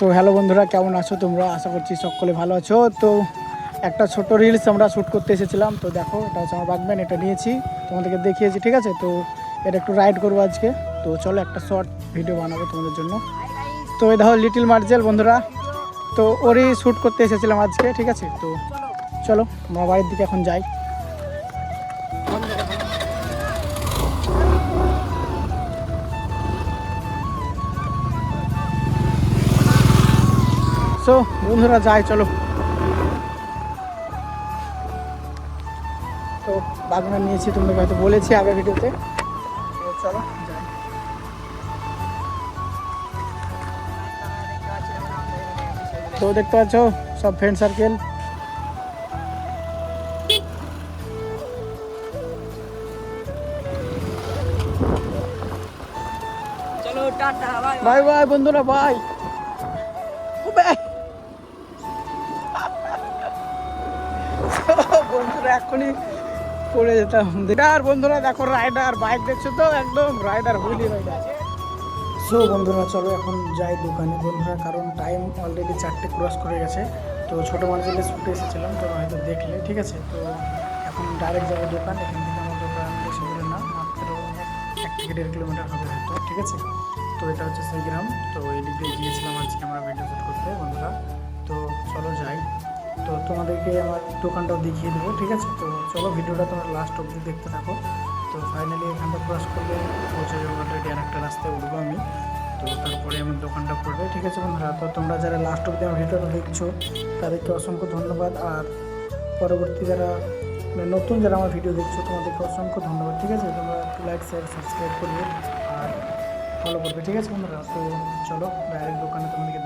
So hello বন্ধুরা, কেমন আছো তোমরা? আশা করছি সকলে ভালো আছো। তো, একটা ছোট রিলস আমরা শ্যুট করতে এসেছিলাম। তো দেখো, এটা হচ্ছে আমার বাগম্যান এটা নিয়েছি। তোমাদেরকে দেখিয়েছি, ঠিক আছে? তো, এটা একটু রাইড করব আজকে। তো, চলো একটা শর্ট ভিডিও বানাবো তোমাদের জন্য। তো, এই দেখো লিটিল মার্জেল বন্ধুরা। তো, ওরই শ্যুট করতে এসেছিলাম আজকে, ঠিক আছে? তো, চলো আমরা বাড়ির দিকে এখন যাই। সো বন্ধুরা যাই চলো তো বাগনা নিয়েছি তোমাকে হয়তো বলেছি আগের ভিডিওতে তো চলো যাই তো দেখতে পাচ্ছ সব ফ্রেন্ড সার্কেল চলো টাটা বাই বাই বাই বন্ধুরা বাই বাই বন্ধুরা, এখনই পড়ে যেতাম। আর বন্ধুরা, দেখো রাইডার, বাইক দেখছ তো? একদম রাইডার, হুইলি রাইডার। সো বন্ধুরা, চলো এখন যাই দোকানে বন্ধুরা, কারণ টাইম অলরেডি চারটে ক্রস করে গেছে। তো ছোটো মানুষের ছুটে এসেছিলাম, তো হয়তো দেখলে, ঠিক আছে? তো এখন ডাইরেক্ট যাব দোকান, এখান থেকে আমার দোকান বেশি না, মাত্র এক থেকে দেড় কিলোমিটার হবে হয়তো, ঠিক আছে? তো এটা হচ্ছে সেই গ্রাম, তো এই দিক দিয়ে গিয়েছিলাম আজকে আমরা তোমাদেরকে আমার দোকানটাও দেখিয়ে দেবো, ঠিক আছে? তো চলো, ভিডিওটা তোমরা লাস্ট অবধি দেখতে থাকো। তো ফাইনালি এখানটা ক্রস করলে পৌঁছে যাব অলরেডি আর একটা রাস্তায় উঠবো আমি। তো তারপরে আমার দোকানটা পড়বে, ঠিক আছে বন্ধুরা? তো তোমরা যারা লাস্ট অবধি আমার ভিডিওটা দেখছ, তাদেরকে অসংখ্য ধন্যবাদ। আর পরবর্তী যারা মানে নতুন যারা আমার ভিডিও দেখছ, তোমাদেরকে অসংখ্য ধন্যবাদ, ঠিক আছে? তোমরা লাইক শেয়ার সাবস্ক্রাইব করবে, আর ফলো করবে, ঠিক আছে বন্ধুরা? তো চলো ডাইরেক্ট দোকানে তোমাদেরকে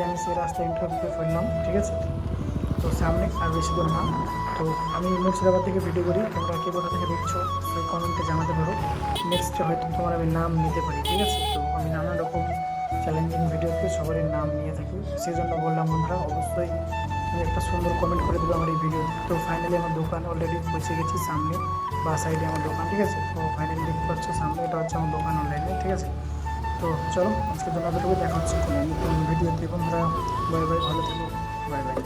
ফাইনালি আমি সেই রাস্তা ইন্টারভিউতে ফেললাম ঠিক আছে? তো সামনে আর বেশি দূর না। তো আমি মুর্শিদাবাদ থেকে ভিডিও করি, তোমরা কে কোথা থেকে দেখছ, সেই কমেন্টে জানাতে পারো। নেক্সটে হয়তো তোমার আমি নাম নিতে পারি, ঠিক আছে? তো আমি নানা রকম চ্যালেঞ্জিং ভিডিওতে সবারই নাম নিয়ে থাকি। সেই জন্য বললাম, বন্ধুরা, অবশ্যই তুমি একটা সুন্দর কমেন্ট করে দেবে আমার এই ভিডিওতে তো। ফাইনালি আমার দোকান অলরেডি পৌঁছে গেছি সামনে, বা সাইডে আমার দোকান, ঠিক আছে? তো ফাইনালি দেখতে পাচ্ছ সামনে এটা হচ্ছে আমার দোকান অনলাইনে ঠিক আছে? তো চলো, আজকের জন্য দেখা হচ্ছে কোনো ভিডিওতে বন্ধুরা বাই বাই ভালো থেকো। Bye bye